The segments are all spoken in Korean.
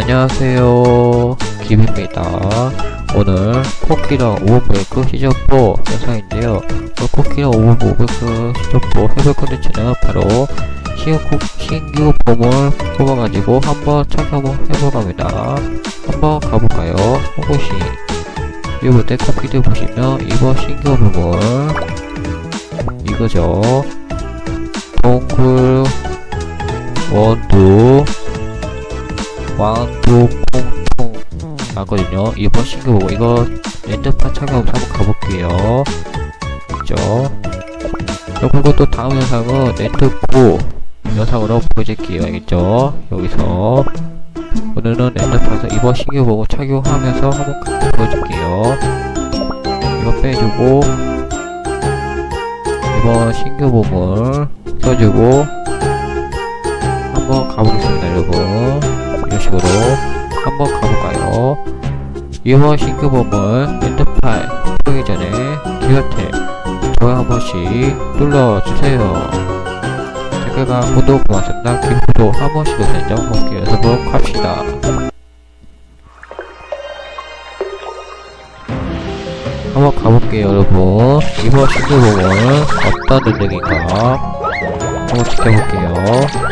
안녕하세요. 김입니다. 오늘 코키랑 오븐브레이크 시즌4 영상인데요. 그 코키랑 오븐브레이크 시즌4 해볼 컨텐츠는 바로 신규, 신규 폼을 뽑아가지고 한번 착용 한번 해보갑니다. 한번 가볼까요? 호보시 이번에 코키들 보시면 이번 신규 폼을 이거죠. 동굴 원두 콩콩 나거든요. 이번 신규 보고 이거 엔드판 착용 한번 가볼게요. 그죠? 그리고 또 다음 영상은 엔드코 영상으로 보여줄게요. 알겠죠? 여기서. 오늘은 엔드판에서 이번 신규 보고 착용하면서 한번 보여줄게요. 이거 빼주고 이번 신규 보물 써주고 한번 가보겠습니다 여러분 이런 식으로 한번 가볼까요? 이번 신규 보물 엔드파일 보기 전에 기어탭 좋아요 한 번씩 눌러주세요. 댓글과 구독 고맙습니다 기포도 한 번씩 선정 함께 해보도록 합시다. 한번 가볼게요 여러분. 이번 신규 보물 어떤 능력인가? 한번 지켜볼게요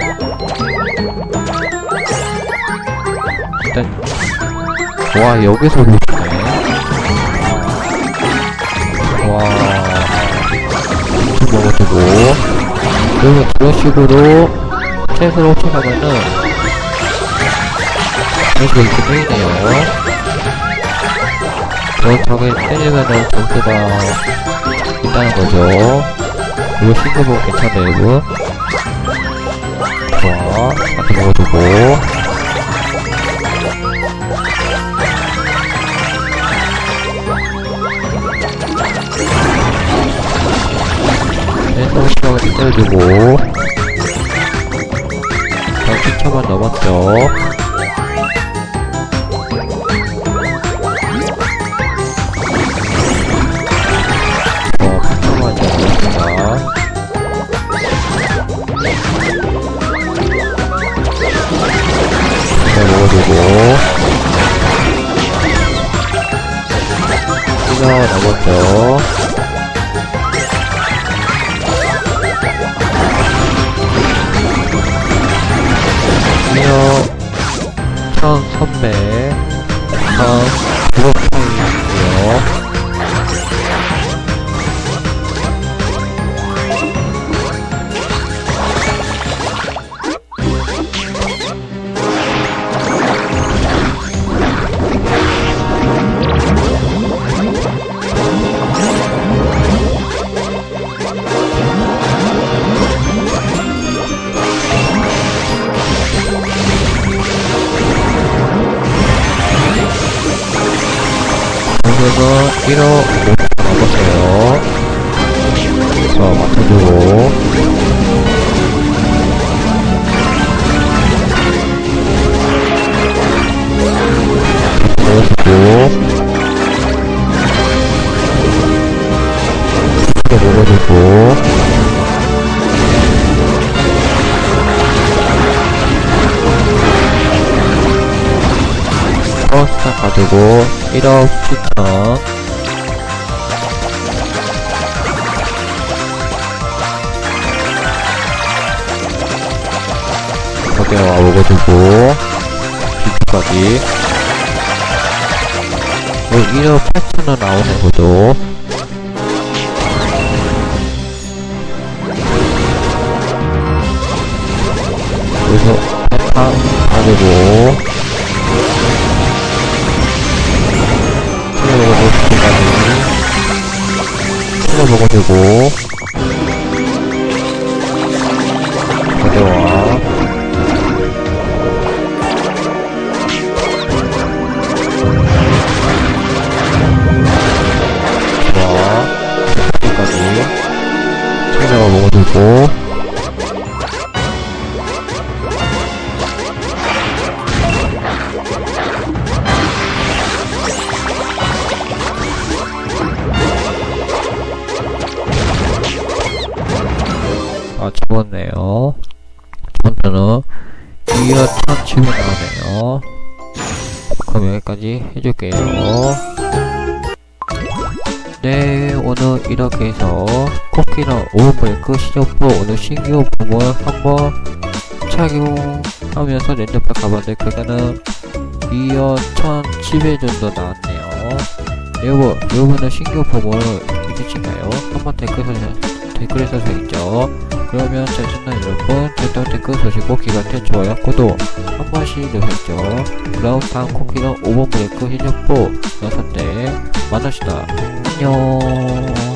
와 여기서 보시네 와. 엄청 먹어주고. 그리고 그런 식으로 채소로 훔쳐가면은 그런 식으로 이렇게 저 적을 때리면은 점수가 있다는 거죠. 이거 신규보 괜찮네 여러분? 좋아. 한테 먹어주고 네, 서울시장을 때려주고 자, 10초만 넘었죠. 어, 10초만 넘었습니다. 네, 먹어주고. 이거 넘었죠 이어 천 선배. 다음 부업탕이고요 오늘은 1호 5초 남았어요? 자 맞춰주고 먹어주고. 또 먹어주고 가지고 1억 추천 거기에 와보고주고 비트까지 1억 8천원 나오는 거죠 여기서 패탕 가지고 챙겨 먹어도 되고 가져와 좋아 여기까지 먹어도 되고 아 죽었네요 두 번째는 이어 천칩이 나오네요 그럼 여기까지 해줄게요. 네, 오늘 이렇게 해서 코끼랑 오브레이크 시즌4 오늘 신규 부분 한번 착용하면서 랜드파 가봤는데 그거는 2억 1,700 정도 나왔네요. 여러분, 여러분은 신규 부분 있으신가요? 한번 댓글 서 댓글에 써서 있죠. 그러면 제 채널 여러분, 절대 댓글 서시고 기간테 좋아요, 구독 한 번씩. 그럼 다음 코끼는 5번 브레이크 시즌4 영상 때 만납시다. 안녕.